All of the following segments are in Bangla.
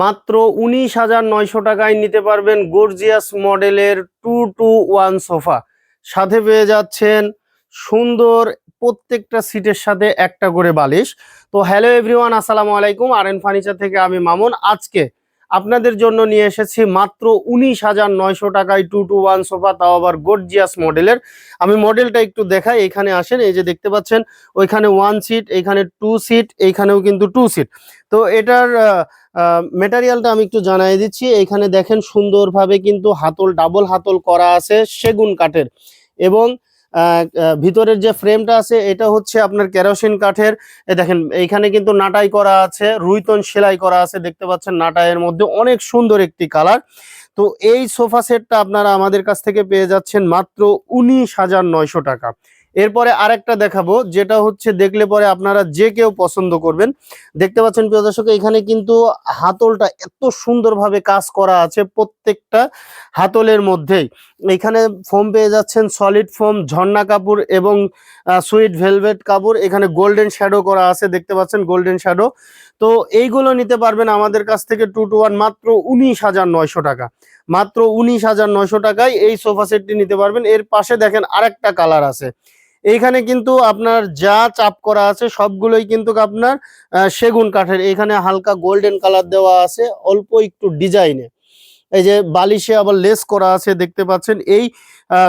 মাত্র উনিশ হাজার নয়শো টাকায় নিতে পারবেন গর্জিয়াস মডেলের টু টু ওয়ান সোফা সাথে পেয়ে যাচ্ছেন সুন্দর প্রত্যেকটা সিটের সাথে একটা করে বালিশ। তো হ্যালো এভরিওয়ান আসসালামু আলাইকুম। আর এন ফার্নিচার থেকে আমি মামুন। আজকে আপনাদের জন্য নিয়ে এসেছি মাত্র উনিশ হাজার নয়শো টাকায় টু টু ওয়ান সোফা তাও আবার গর্জিয়াস মডেলের আমি মডেলটা একটু দেখাই, এখানে আসেন, এই যে দেখতে পাচ্ছেন, ওইখানে ওয়ান সিট এইখানে টু সিট এইখানেও কিন্তু টু সিট তো এটার মেটারিয়ালটা আমি একটু জানাই দিচ্ছি, এখানে দেখেন সুন্দরভাবে কিন্তু হাতল ডাবল হাতল করা আছে সেগুন কাঠের। এবং ভিতরের যে ফ্রেমটা আছে, এটা হচ্ছে আপনার কেরোসিন কাঠের। দেখেন, এইখানে কিন্তু নাটাই করা আছে, রুইতন সেলাই করা আছে, দেখতে পাচ্ছেন নাটাইয়ের মধ্যে অনেক সুন্দর একটি কালার। তো এই সোফা সেটটা আপনারা আমাদের কাছ থেকে পেয়ে যাচ্ছেন মাত্র উনিশ হাজার নয়শো টাকা। এরপরে আরেকটা দেখাবো, যেটা হচ্ছে দেখলে পরে আপনারা যে কেউ পছন্দ করবেন। দেখতে পাচ্ছেন প্রিয় দর্শক, এখানে কিন্তু হাতলটা এত সুন্দরভাবে কাজ করা আছে প্রত্যেকটা হাতলের মধ্যেই। এখানে ফোম পেয়ে যাচ্ছেন সলিড ফোম ঝর্ণা কাপড় এবং সুইট ভেলভেট কাপড়। এখানে গোল্ডেন শ্যাডো করা আছে, দেখতে পাচ্ছেন গোল্ডেন শ্যাডো তো এইগুলো নিতে পারবেন আমাদের কাছ থেকে টু টু ওয়ান মাত্র উনিশ হাজার নয়শো টাকা। মাত্র উনিশ হাজার নয়শো টাকায় এই সোফা সেটটি নিতে পারবেন। এর পাশে দেখেন আরেকটা কালার আছে। এইখানে কিন্তু আপনার যা চাপ করা আছে সবগুলোই কিন্তু আপনার সেগুন কাঠের। এখানে হালকা গোল্ডেন কালার দেওয়া আছে, অল্প একটু ডিজাইনে এই যে বালিশে আবার লেস করা আছে, দেখতে পাচ্ছেন। এই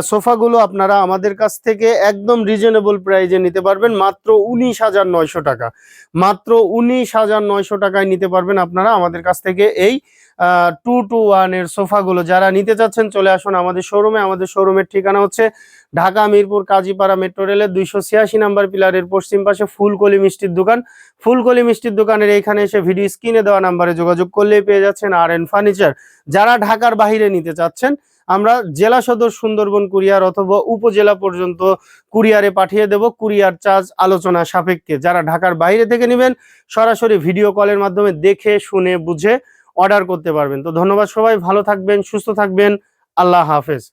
সোফাগুলো আপনারা আমাদের কাছ থেকে একদম রিজনেবল প্রাইজে নিতে পারবেন। মাত্র উনিশ হাজার নয়শো টাকা। মাত্র উনিশ হাজার নয়শো টাকায় নিতে পারবেন আপনারা আমাদের কাছ থেকে এই টু টু ওয়ানের সোফাগুলো। যারা নিতে চাচ্ছেন, চলে আসুন আমাদের শোরুমে আমাদের শোরুমের ঠিকানা হচ্ছে ঢাকা, মিরপুর, কাজীপাড়া মেট্রো রেলের দুইশো ছিয়াশি নাম্বার পিলারের পশ্চিম পাশে ফুলকলি মিষ্টির দোকান। ফুলকলি মিষ্টির দোকানের এইখানে এসে ভিডিও স্ক্রিনে দেওয়া নাম্বারে যোগাযোগ করলেই পেয়ে যাচ্ছেন আর এন ফার্নিচার যারা ঢাকার বাইরে নিতে চাচ্ছেন আমরা জেলা সদর সুন্দরবন কুরিয়ার অথবা উপজেলা পর্যন্ত কুরিয়ারে পাঠিয়ে দেব কুরিয়ার চার্জ আলোচনা সাপেক্ষে। যারা ঢাকার বাইরে থেকে নেবেন, সরাসরি ভিডিও কলের মাধ্যমে দেখে, শুনে, বুঝে অর্ডার করতে পারবেন। তো ধন্যবাদ সবাই, ভালো থাকবেন, সুস্থ থাকবেন, আল্লাহ হাফেজ।